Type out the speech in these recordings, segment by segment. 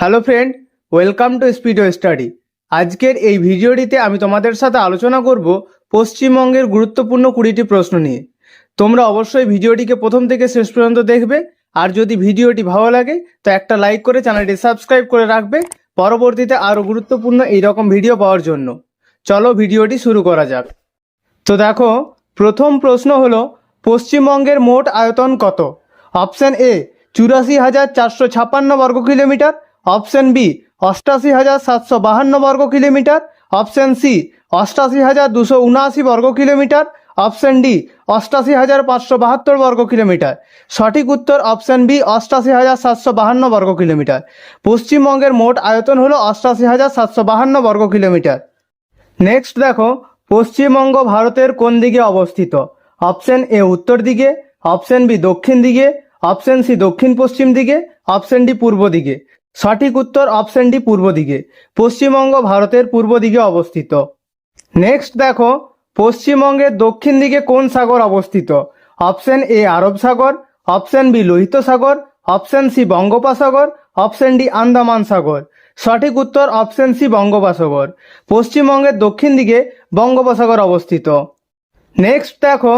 Hello friend, welcome to Speedo Study. আজকের এই ভিডিওটিতে আমি তোমাদের সাথে আলোচনা করব পশ্চিমবঙ্গের গুরুত্বপূর্ণ কুড়িটি প্রশ্ন নিয়ে। তোমরা অবশ্যই ভিডিওটিকে প্রথম থেকে শেষ পর্যন্ত দেখবে, আর যদি ভিডিওটি ভালো লাগে, তো একটা লাইক করে চ্যানেলটি সাবস্ক্রাইব করে রাখবে, পরবর্তীতে আরও গুরুত্বপূর্ণ এই রকম ভিডিও পাওয়ার জন্য। চলো ভিডিওটি শুরু করা যাক। তো দেখো, প্রথম প্রশ্ন হলো, পশ্চিমবঙ্গের মোট আয়তন কত? অপশান এ, চুরাশি হাজার চারশো ছাপ্পান্ন বর্গ কিলোমিটার অপশন বি, অষ্টাশি হাজার সাতশো বাহান্ন বর্গ কিলোমিটার। অপশন সি, অষ্টাশি হাজার দুশো উনআশি বর্গ কিলোমিটার। অপশন ডি, অষ্টাশি হাজার পাঁচশো বাহাত্তর বর্গ কিলোমিটার। সঠিক উত্তর অপশন বি, অষ্টাশি হাজার সাতশো বাহান্ন বর্গ কিলোমিটার। পশ্চিমবঙ্গের মোট আয়তন হলো অষ্টাশি হাজার সাতশো বাহান্ন বর্গ কিলোমিটার। নেক্সট দেখো, পশ্চিমবঙ্গ ভারতের কোন দিকে অবস্থিত? অপশন এ, উত্তর দিকে। অপশন বি, দক্ষিণ দিকে। অপশন সি, দক্ষিণ পশ্চিম দিকে। অপশন ডি, পূর্ব দিকে। সঠিক উত্তর অপশন ডি পূর্ব দিকে, পশ্চিমবঙ্গ ভারতের পূর্ব দিকে অবস্থিত। নেক্সট দেখো, পশ্চিমবঙ্গের দক্ষিণ দিকে কোন সাগর অবস্থিত? অপশন এ আরব সাগর অপশন বি লোহিত সাগর অপশন সি বঙ্গোপসাগর অপশন ডি আন্দামান সাগর। সঠিক উত্তর অপশন সি বঙ্গোপসাগর। পশ্চিমবঙ্গের দক্ষিণ দিকে বঙ্গোপসাগর অবস্থিত। নেক্সট দেখো,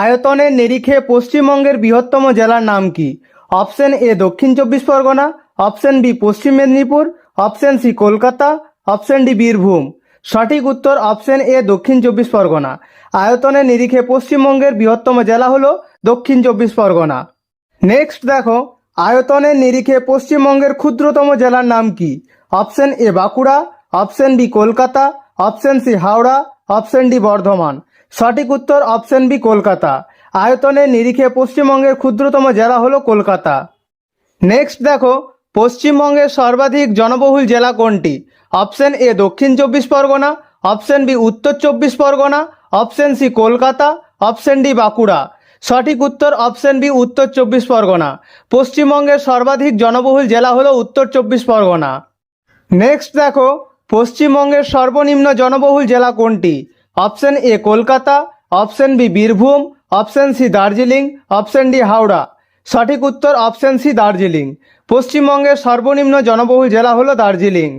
আয়তনের নিরিখে পশ্চিমবঙ্গের বৃহত্তম জেলার নাম কি? অপশন এ দক্ষিণ চব্বিশ পরগনা, অপশন বি পশ্চিম Medinipur, option C Kolkata, option D Birbhum. সঠিক উত্তর অপশন এ দক্ষিণ চব্বিশ পরগনা। আয়তনের নিরিখে পশ্চিমবঙ্গের বৃহত্তম জেলা হলো দক্ষিণ চব্বিশ পরগনা। নেক্সট দেখো, আয়তনের নিরিখে পশ্চিমবঙ্গের ক্ষুদ্রতম জেলার নাম কি? Option A Bankura, option B Kolkata, option C Howrah, option D Bardhaman. সঠিক উত্তর অপশন বি কলকাতা। আয়তনের নিরিখে পশ্চিমবঙ্গের ক্ষুদ্রতম জেলা হলো কলকাতা। নেক্সট দেখো, পশ্চিমবঙ্গের সর্বাধিক জনবহুল জেলা কোনটি? অপশন এ দক্ষিণ চব্বিশ পরগনা অপশন বি উত্তর চব্বিশ Parganas option C Kolkata option D Bankura. সঠিক উত্তর অপশন বি উত্তর চব্বিশ পরগনা। পশ্চিমবঙ্গের সর্বাধিক জনবহুল জেলা হলো উত্তর চব্বিশ পরগনা। নেক্সট দেখো, পশ্চিমবঙ্গের সর্বনিম্ন জনবহুল জেলা কোনটি? Option A Kolkata option B Birbhum option C Darjeeling, option D Howrah. সঠিক উত্তর অপশন সি দার্জিলিং। পশ্চিমবঙ্গের সর্বনিম্ন জনবহুল জেলা হলো দার্জিলিং।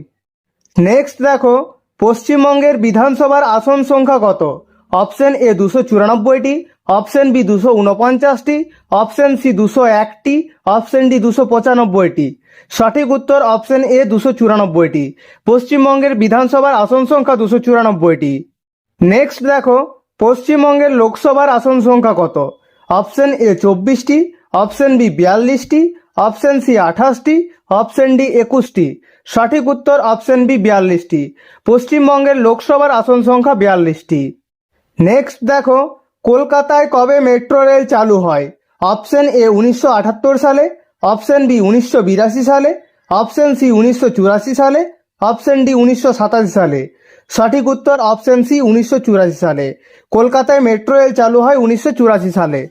নেক্সট দেখো, পশ্চিমবঙ্গের বিধানসভার আসন সংখ্যা কত? অপশন এ দুশো চুরানব্বইটি, অপশন বি দুশো উনপঞ্চাশটি অপশন সি দুশো একটি, অপশন ডি দুশো পঁচানব্বইটি। সঠিক উত্তর অপশন এ দুশো চুরানব্বইটি। পশ্চিমবঙ্গের বিধানসভার আসন সংখ্যা দুশো চুরানব্বইটি। নেক্সট দেখো পশ্চিমবঙ্গের লোকসভার আসন সংখ্যা কত? অপশন এ চব্বিশটি, অপশন বি বিয়াল্লিশটি, অপশন সি আঠাশটি, অপশন ডি একুশটি। সঠিক উত্তর অপশন বি বিয়াল্লিশটি। পশ্চিমবঙ্গের লোকসভার আসন সংখ্যা বিয়াল্লিশটি। নেক্সট দেখো, কলকাতায় কবে মেট্রো রেল চালু হয়? অপশন এ উনিশশো আটাত্তর সালে, অপশন বি উনিশশো বিরাশি সালে, অপশন সি উনিশশো চুরাশি সালে, অপশন ডি উনিশশো সাতাশি সালে। সঠিক উত্তর অপশন সি উনিশশো চুরাশি সালে। কলকাতায় মেট্রো রেল চালু হয় উনিশশো চুরাশি সালে।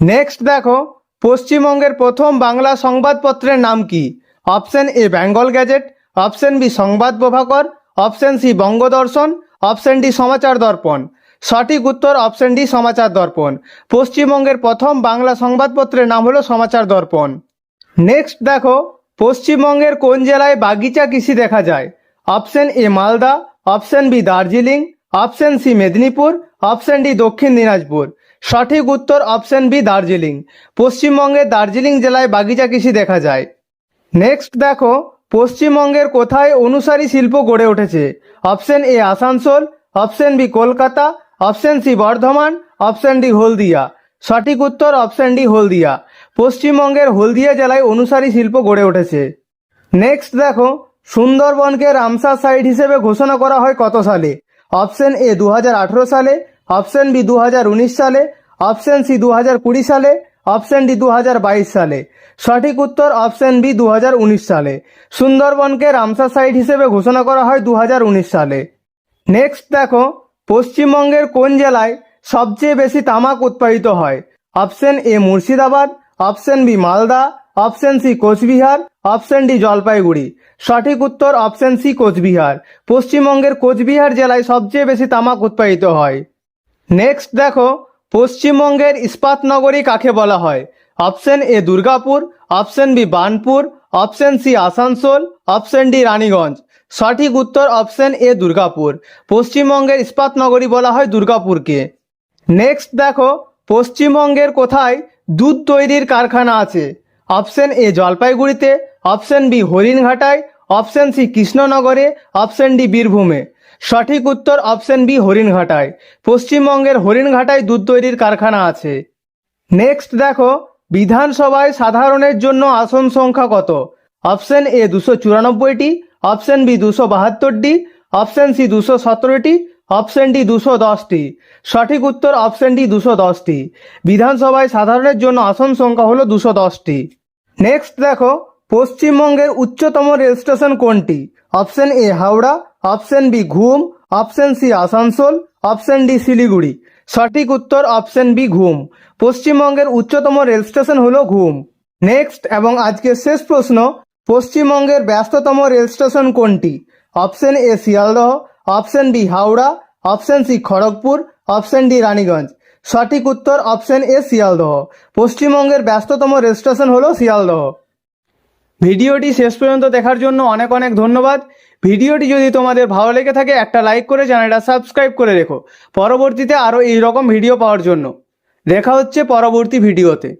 নেক্সট দেখো, পশ্চিমবঙ্গের প্রথম বাংলা সংবাদপত্রের নাম কি? Option A Bengal Gazette, option B Sambad Prabhakar, option C Bangadarshan, option D Samachar Darpan. সঠিক উত্তর অপশন ডি সমাচার দর্পণ। পশ্চিমবঙ্গের প্রথম বাংলা সংবাদপত্রের নাম হলো সমাচার দর্পণ। নেক্সট দেখো, পশ্চিমবঙ্গের কোন জেলায় বাগিচা কৃষি দেখা যায়? Option A Malda option B Darjeeling option C Medinipur option D Dakshin Dinajpur সঠিক উত্তর অপশন বি দার্জিলিং পশ্চিমবঙ্গের দার্জিলিং জেলায় বাগিচা কৃষি দেখা যায়। নেক্সট দেখো, পশ্চিমবঙ্গের কোথায় অনুসারী শিল্প গড়ে উঠেছে? Option A Asansol option B Kolkata option C Bardhaman option D Haldia সঠিক উত্তর অপশন ডি হলদিয়া পশ্চিমবঙ্গের হলদিয়া জেলায় অনুসারী শিল্প গড়ে উঠেছে। নেক্সট দেখো সুন্দরবনকে রামসার সাইট হিসেবে ঘোষণা করা হয় কত সালে? অপশন এ দু হাজার আঠেরো সালে, অপশন বি দু হাজার উনিশ সালে, অপশন সি দু সালে, অপশন ডি দু হাজার বাইশ সালে। সঠিক উত্তর অপশন বি দু হাজার উনিশ সালে। সুন্দরবনকে রামসার সাইট হিসেবে ঘোষণা করা হয় দু হাজার উনিশ সালে। নেক্সট দেখো, পশ্চিমবঙ্গের কোন জেলায় সবচেয়ে বেশি তামাক উৎপাদিত হয়? Option A Murshidabad, option B Malda option C Cooch Behar, option D Jalpaiguri. সঠিক উত্তর অপশন সি কোচবিহার। পশ্চিমবঙ্গের কোচবিহার জেলায় সবচেয়ে বেশি তামাক উৎপাদিত হয়। নেক্সট দেখো, পশ্চিমবঙ্গের ইস্পাত নগরী কাকে বলা হয়? Option A Durgapur, option B Burnpur option C Asansol, option D Raniganj. সঠিক উত্তর অপশন এ দুর্গাপুর। পশ্চিমবঙ্গের ইস্পাত নগরী বলা হয় দুর্গাপুরকে। নেক্সট দেখো, পশ্চিমবঙ্গের কোথায় দুধ তৈরির কারখানা আছে? অপশন এ জলপাইগুড়িতে, অপশন বি হরিণঘাটায়, অপশন সি কৃষ্ণনগরে, অপশন ডি বীরভূমে। সঠিক উত্তর অপশন বি হরিণঘাটায়। পশ্চিমবঙ্গের হরিণঘাটায় দুধ তৈরির কারখানা আছে। নেক্সট দেখো, বিধানসভায় সাধারণের জন্য আসন সংখ্যা কত? অপশন এ দুশো চুরানব্বইটি, অপশন বি দুশো বাহাত্তরটি, অপশন সি দুশো সতেরোটি, অপশন ডি দুশো দশটি। সঠিক উত্তর অপশন ডি দুশো দশটি। বিধানসভায় সাধারণের জন্য আসন সংখ্যা হলো দুশো দশটি। নেক্সট দেখো, পশ্চিমবঙ্গের উচ্চতম রেল স্টেশন কোনটি? Option A Howrah option B Ghum option C Asansol option D Siliguri. সঠিক উত্তর অপশন বি ঘুম। পশ্চিমবঙ্গের উচ্চতম রেল স্টেশন হলো ঘুম। নেক্সট এবং আজকের শেষ প্রশ্ন, পশ্চিমবঙ্গের ব্যস্ততম রেল স্টেশন কোনটি? Option A Sealdah option B Howrah option C Kharagpur option D Raniganj. সঠিক উত্তর অপশন এ শিয়ালদহ। পশ্চিমবঙ্গের ব্যস্ততম রেল স্টেশন হলো শিয়ালদহ। ভিডিওটি শেষ পর্যন্ত দেখার জন্য অনেক অনেক ধন্যবাদ। ভিডিওটি যদি তোমাদের ভালো লেগে থাকে, একটা লাইক করে চ্যানেলটা সাবস্ক্রাইব করে রেখো। পরবর্তীতে আরও এইরকম ভিডিও পাওয়ার জন্য। দেখা হচ্ছে পরবর্তী ভিডিওতে।